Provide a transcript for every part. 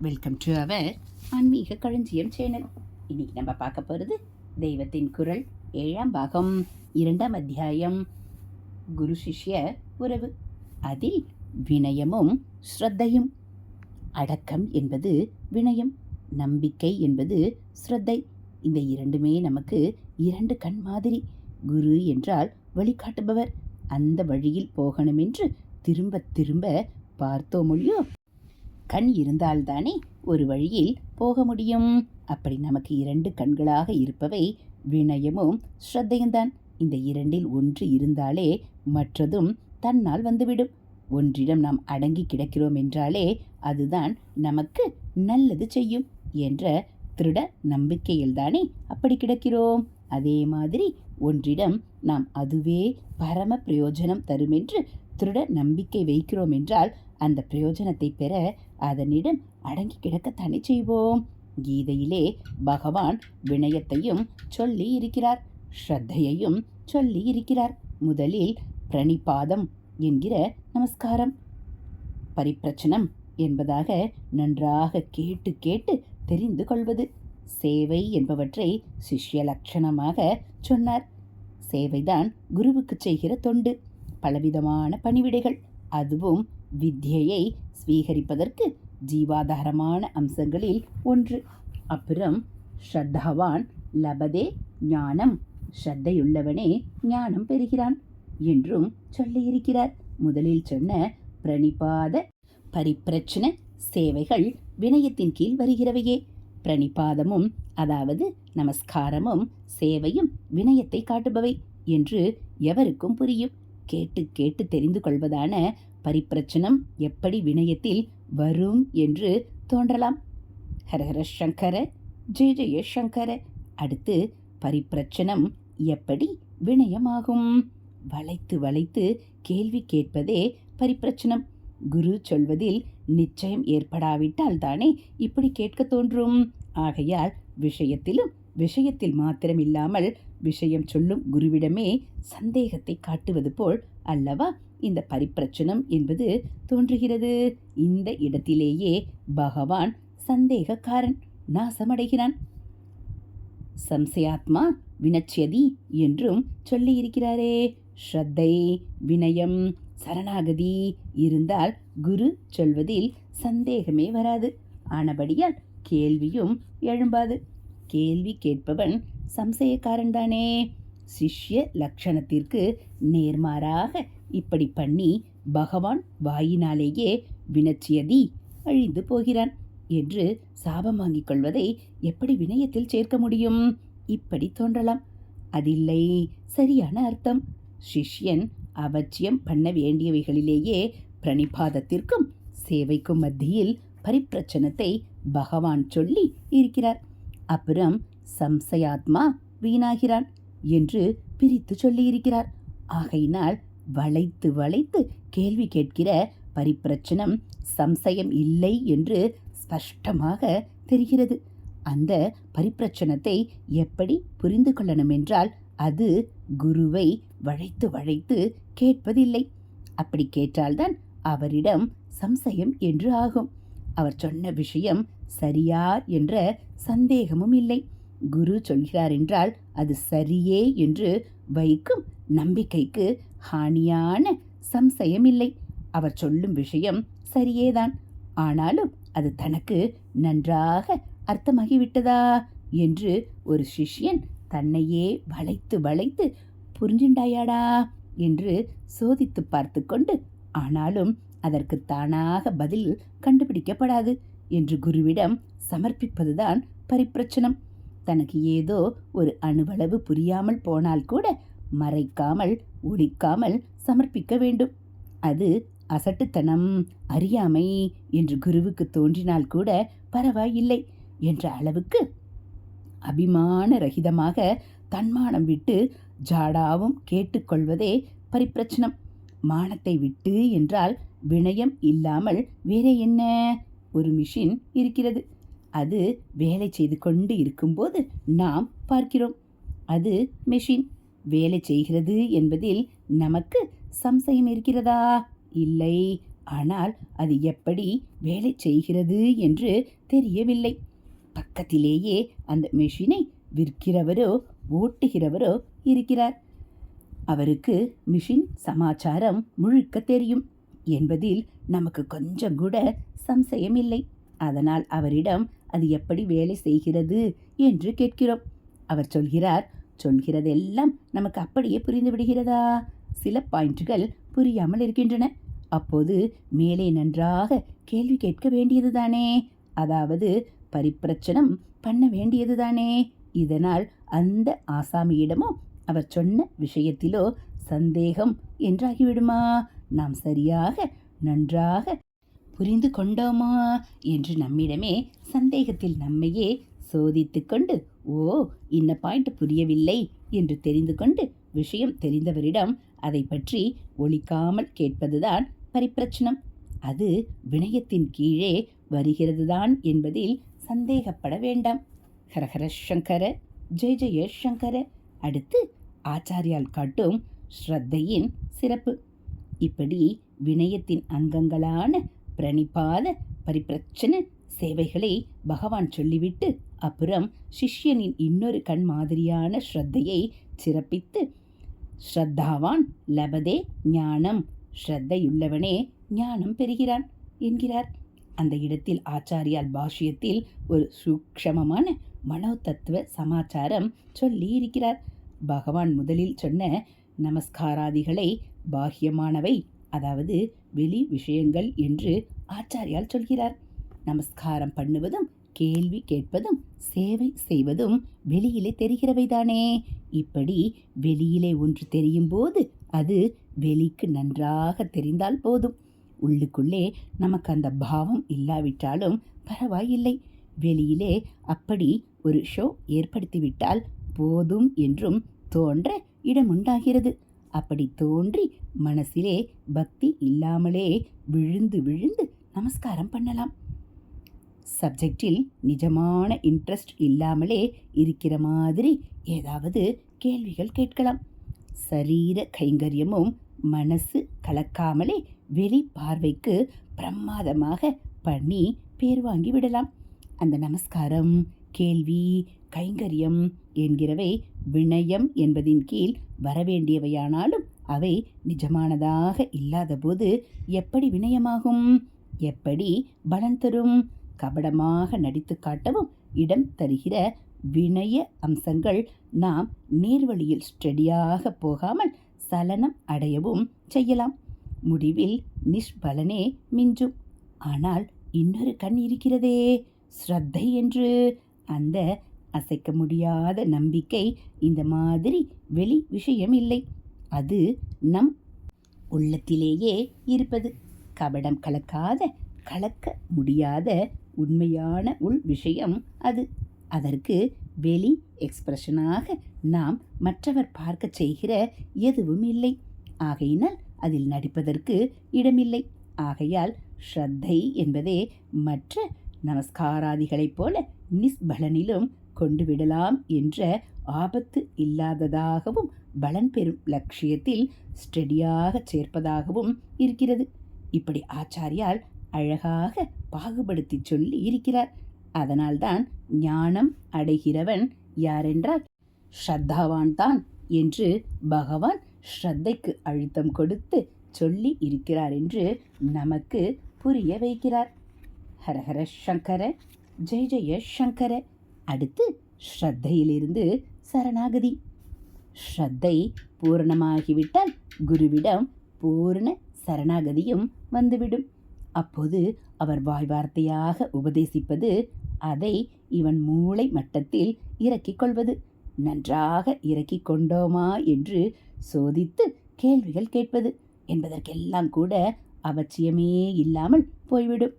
Welcome to our ஆன்மீக களஞ்சியம் channel இன்னைக்கு நம்ம பார்க்க போகிறது தெய்வத்தின் குரல் ஏழாம் பாகம் இரண்டாம் அத்தியாயம் குரு சிஷ்ய உறவு. அதில் வினயமும் ஸ்ரத்தையும். அடக்கம் என்பது வினயம் நம்பிக்கை என்பது ஸ்ரத்தை. இந்த இரண்டுமே நமக்கு இரண்டு கண் மாதிரி. குரு என்றால் வழிகாட்டுபவர். அந்த வழியில் போகணும் என்று திரும்ப திரும்ப பார்த்தோமொழியோ கண் இருந்தால்தானே ஒரு வழியில் போக முடியும். அப்படி நமக்கு இரண்டு கண்களாக இருப்பவை வினயமும் ஸ்ரத்தையும்தான் இந்த இரண்டில் ஒன்று இருந்தாலே மற்றதும் தன்னால் வந்துவிடும். ஒன்றிடம் நாம் அடங்கி கிடக்கிறோம் என்றாலே அதுதான் நமக்கு நல்லது செய்யும் என்ற திருட நம்பிக்கையில்தானே அப்படி கிடக்கிறோம். அதே மாதிரி ஒன்றிடம் நாம் அதுவே பரம பிரயோஜனம் தருமென்று திருட நம்பிக்கை வைக்கிறோம் என்றால் அந்த பிரயோஜனத்தை பெற அதனிடம் அடங்கி கிடக்கத்தானே செய்வோம். கீதையிலே பகவான் வினயத்தையும் சொல்லி இருக்கிறார் ஸ்ரத்தையையும் சொல்லி இருக்கிறார் முதலில் பிரணிபாதம் என்கிற நமஸ்காரம். பரிப்பிரச்சனம் என்பதாக நன்றாக கேட்டு கேட்டு தெரிந்து கொள்வது. சேவை என்பவற்றை சிஷ்ய லட்சணமாக சொன்னார். சேவைதான் குருவுக்கு செய்கிற தொண்டு. பலவிதமான பணிவிடைகள். அதுவும் வித்யையை ஸ்வீகரிப்பதற்கு ஜீவாதாரமான அம்சங்களில் ஒன்று. அப்புறம் ஸ்ரத்தாவான் லபதே ஞானம் ஸ்ரத்தையுள்ளவனே ஞானம் பெறுகிறான் என்றும் சொல்லியிருக்கிறார். முதலில் சொன்ன பிரணிபாத பரிப்பிரச்சன சேவைகள் வினயத்தின் கீழ் வருகிறவையே. பிரணிபாதமும் அதாவது நமஸ்காரமும் சேவையும் வினயத்தை காட்டுபவை என்று எவருக்கும் புரியும். கேட்டு கேட்டு தெரிந்து கொள்வதான பரிப்பிரச்சனம் எப்படி வினயத்தில் வரும் என்று தோன்றலாம். ஹரஹர சங்கர ஜெய ஜெய சங்கர. அடுத்து பரிப்பிரச்சனம் எப்படி வினயமாகும்? வளைத்து வளைத்து கேள்வி கேட்பதே பரிப்பிரச்சனம். குரு சொல்வதில் நிச்சயம் ஏற்படாவிட்டால் தானே இப்படி கேட்க தோன்றும்? ஆகையால் விஷயத்திலும் விஷயத்தில் மாத்திரம் இல்லாமல் விஷயம் சொல்லும் குருவிடமே சந்தேகத்தை காட்டுவது போல் அல்லவா? இந்த பரிப்பிரச்சனம் என்பது தோன்றுகிறது. இந்த இடத்திலேயே பகவான் சந்தேகக்காரன் நாசமடைகிறான். சம்சயாத்மா வினச்சியதி என்றும் சொல்லியிருக்கிறாரே. ஸ்ரத்தை வினயம் சரணாகதி இருந்தால் குரு சொல்வதில் சந்தேகமே வராது. ஆனபடியால் கேள்வியும் எழும்பாது. கேள்வி கேட்பவன் சம்சயக்காரன் தானே சிஷ்ய லக்ஷணத்திற்கு நேர்மாறாக இப்படி பண்ணி பகவான் வாயினாலேயே வினச்சியதி அழிந்து போகிறான் என்று சாபம் வாங்கிக் கொள்வதை எப்படி வினயத்தில் சேர்க்க முடியும்? இப்படி தோன்றலாம். அதில்லை. சரியான அர்த்தம். சிஷ்யன் அவச்சியம் பண்ண வேண்டியவைகளிலேயே பிரணிபாதத்திற்கும் சேவைக்கும் மத்தியில் பரிப்பிரச்சனத்தை பகவான் சொல்லி இருக்கிறார். அப்புறம் சம்சயாத்மா வீணாகிறான் என்று பிரித்து சொல்லியிருக்கிறார். ஆகையினால் வளைத்து வளைத்து கேள்வி கேட்கிற பரிப்பிரச்சனம் சம்சயம் இல்லை என்று ஸ்பஷ்டமாக தெரிகிறது. அந்த பரிப்பிரச்சனத்தை எப்படி புரிந்து கொள்ளணும் என்றால் அது குருவை வளைத்து வளைத்து கேட்பதில்லை. அப்படி கேட்டால்தான் அவரிடம் சம்சயம் என்று ஆகும். அவர் சொன்ன விஷயம் சரியா என்ற சந்தேகமும் இல்லை. குரு சொல்கிறார் என்றால் அது சரியே என்று வைக்கும் நம்பிக்கைக்கு ஹானியான சம்சயம் இல்லை அவர் சொல்லும் விஷயம் சரியேதான். ஆனாலும் அது தனக்கு நன்றாக அர்த்தமாகிவிட்டதா என்று ஒரு சிஷ்யன் தன்னையே வளைத்து வளைத்து புரிஞ்சுண்டாயாடா என்று சோதித்து பார்த்து கொண்டு ஆனாலும் அதற்கு தானாக பதில் கண்டுபிடிக்கப்படாது என்று குருவிடம் சமர்ப்பிப்பதுதான் பரிப்பிரச்சனம். தனக்கு ஏதோ ஒரு அணுவளவு புரியாமல் போனால் கூட மறைக்காமல் ஒழிக்காமல் சமர்ப்பிக்க வேண்டும். அது அசட்டுத்தனம் அறியாமை என்று குருவுக்கு தோன்றினால் கூட பரவாயில்லை என்ற அளவுக்கு அபிமான ரகிதமாக தன்மானம் விட்டு ஜாடாவும் கேட்டுக்கொள்வதே பரிப்பிரச்சனம். மானத்தை விட்டு என்றால் வினயம் இல்லாமல் வேற என்ன? ஒரு மிஷின் இருக்கிறது. அது வேலை செய்து கொண்டு இருக்கும்போது நாம் பார்க்கிறோம். அது மெஷின். வேலை செய்கிறது என்பதில் நமக்கு சம்சயம் இருக்கிறதா? இல்லை. ஆனால் அது எப்படி வேலை செய்கிறது என்று தெரியவில்லை. பக்கத்திலேயே அந்த மெஷினை விற்கிறவரோ ஓட்டுகிறவரோ இருக்கிறார். அவருக்கு மிஷின் சமாச்சாரம் முழுக்க தெரியும் என்பதில் நமக்கு கொஞ்சம் கூட சம்சயம் இல்லை அதனால் அவரிடம் அது எப்படி வேலை செய்கிறது? என்று கேட்கிறோம். அவர் சொல்கிறார் சொல்கிறதெல்லாம் நமக்கு அப்படியே புரிந்து விடுகிறதா? சில பாயிண்ட்டுகள் புரியாமல் இருக்கின்றன. அப்போது மேலே நன்றாக கேள்வி கேட்க வேண்டியதுதானே அதாவது பரிப்பிரச்சனம் பண்ண வேண்டியதுதானே இதனால் அந்த ஆசாமியிடமோ அவர் சொன்ன விஷயத்திலோ சந்தேகம் என்றாகிவிடுமா? நாம் சரியாக நன்றாக புரிந்து கொண்டோமா? என்று நம்மிடமே சந்தேகத்தில் நம்மையே சோதித்து கொண்டு ஓ இன்ன பாயிண்ட் புரியவில்லை என்று தெரிந்து கொண்டு விஷயம் தெரிந்தவரிடம் அதை பற்றி ஒழிக்காமல் கேட்பதுதான் பரிப்பிரச்சனம். அது வினயத்தின் கீழே வருகிறதுதான் என்பதில் சந்தேகப்பட வேண்டாம். ஹரஹர சங்கர ஜெய ஜெய சங்கர. அடுத்து ஆச்சாரியால் காட்டும் ஸ்ரத்தையின் சிறப்பு. இப்படி வினயத்தின் அங்கங்களான பிரணிபாத பரிப்பிரச்சன சேவைகளை பகவான் சொல்லிவிட்டு அப்புறம் சிஷ்யனின் இன்னொரு கண் மாதிரியான ஸ்ரத்தையை சிறப்பித்து ஸ்ரத்தாவான் லபதே ஞானம் ஸ்ரத்தையுள்ளவனே ஞானம் பெறுகிறான் என்கிறார். அந்த இடத்தில் ஆச்சாரியால் பாஷ்யத்தில் ஒரு சூக்ஷமமான மனோதத்துவ சமாச்சாரம் சொல்லி இருக்கிறார் பகவான் முதலில் சொன்ன நமஸ்காராதிகளை பாஹ்யமானவை அதாவது வெளி விஷயங்கள் என்று ஆச்சாரியால் சொல்கிறார். நமஸ்காரம் பண்ணுவதும் கேள்வி கேட்பதும் சேவை செய்வதும் வெளியிலே தெரிகிறவைதானே? இப்படி வெளியிலே ஒன்று தெரியும் போது அது வெளிக்கு நன்றாக தெரிந்தால் போதும். உள்ளுக்குள்ளே நமக்கு அந்த பாவம் இல்லாவிட்டாலும் பரவாயில்லை. வெளியிலே அப்படி ஒரு ஷோ ஏற்படுத்திவிட்டால் போதும் என்றும் தோன்ற இடமுண்டாகிறது. அப்படி தோன்றி மனசிலே பக்தி இல்லாமலே விழுந்து விழுந்து நமஸ்காரம் பண்ணலாம். சப்ஜெக்டில் நிஜமான இன்ட்ரெஸ்ட் இல்லாமலே இருக்கிற மாதிரி ஏதாவது கேள்விகள் கேட்கலாம். சரீர கைங்கரியமும் மனசு கலக்காமலே வெளி பார்வைக்கு பிரமாதமாக பண்ணி பேர் வாங்கி விடலாம். அந்த நமஸ்காரம் கேள்வி கைங்கரியம் என்கிறவை வினயம் என்பதின் கீழ் வரவேண்டியவையானாலும் அவை நிஜமானதாக இல்லாதபோது எப்படி வினயமாகும்? எப்படி பலன் தரும்? கபடமாக நடித்து காட்டவும் இடம் தருகிற வினய அம்சங்கள் நாம் நேர்வழியில் ஸ்டெடியாக போகாமல் சலனம் அடையவும் செய்யலாம். முடிவில் நிஷ்பலனே மிஞ்சும் ஆனால் இன்னொரு கண் இருக்கிறதே. ஸ்ரத்தை என்று. அந்த அசைக்க முடியாத நம்பிக்கை இந்த மாதிரி வெளி விஷயம் இல்லை அது நம் உள்ளத்திலேயே இருப்பது. கபடம் கலக்காத கலக்க முடியாத உண்மையான உள் விஷயம் அது. அதற்கு வெளி எக்ஸ்பிரஷனாக நாம் மற்றவர் பார்க்க செய்கிற எதுவும் இல்லை. ஆகையினால் அதில் நடிப்பதற்கு இடமில்லை. ஆகையால் ஸ்ரத்தை என்பதே மற்ற நமஸ்காராதிகளைப் போல நிஸ்பலனிலும் கொண்டு விடலாம் என்ற ஆபத்து இல்லாததாகவும் பலன் பெறும் லட்சியத்தில் ஸ்டெடியாக சேர்ப்பதாகவும் இருக்கிறது. இப்படி ஆச்சாரியால் அழகாக பாகுபடுத்தி சொல்லி இருக்கிறார். அதனால்தான் ஞானம் அடைகிறவன் யாரென்றால் ஸ்ரத்தாவான் தான் என்று பகவான் ஸ்ரத்தைக்கு அழுத்தம் கொடுத்து சொல்லி இருக்கிறார் என்று நமக்கு புரிய வைக்கிறார். ஹரஹர சங்கர ஜெய ஜெய சங்கர. அடுத்து ஸ்ரத்தையிலிருந்து சரணாகதி. ஸ்ரத்தை பூரணமாகிவிட்டால் குருவிடம் பூர்ண சரணாகதியும் வந்துவிடும். அப்போது அவர் வாய் வார்த்தையாக உபதேசிப்பது அதை இவன் மூளை மட்டத்தில் இறக்கிக் கொள்வது. நன்றாக இறக்கிக் கொண்டோமா என்று சோதித்து கேள்விகள் கேட்பது என்பதற்கெல்லாம் கூட அவசியமே இல்லாமல் போய்விடும்.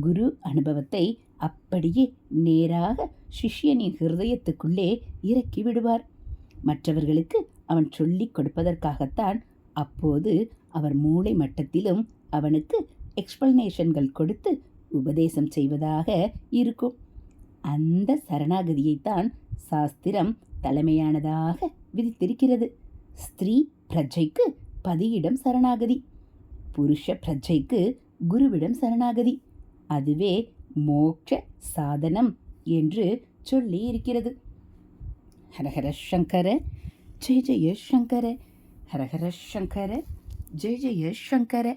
குரு அனுபவத்தை அப்படியே நேராக சிஷ்யனின் ஹிருதயத்துக்குள்ளே இறக்கி விடுவார். மற்றவர்களுக்கு அவன் சொல்லிக் கொடுப்பதற்காகத்தான் அப்போது அவர் மூளை மட்டத்திலும் அவனுக்கு எக்ஸ்பிளனேஷன்கள் கொடுத்து உபதேசம் செய்வதாக இருக்கும். அந்த சரணாகதியைத்தான் சாஸ்திரம் தலைமையானதாக விதித்திருக்கிறது. ஸ்திரீ பிரஜைக்கு பதியிடம் சரணாகதி புருஷ பிரஜைக்கு குருவிடம் சரணாகதி. அதுவே மோட்ச சாதனம் என்று சொல்லி இருக்கிறது. ஹரஹர சங்கர ஜெய ஜெய சங்கர. ஹரஹர சங்கர ஜெய ஜெய சங்கர.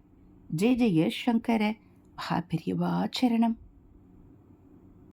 ஜே ஜே ஜெய சங்கர மகா பெரியவா சரணம்.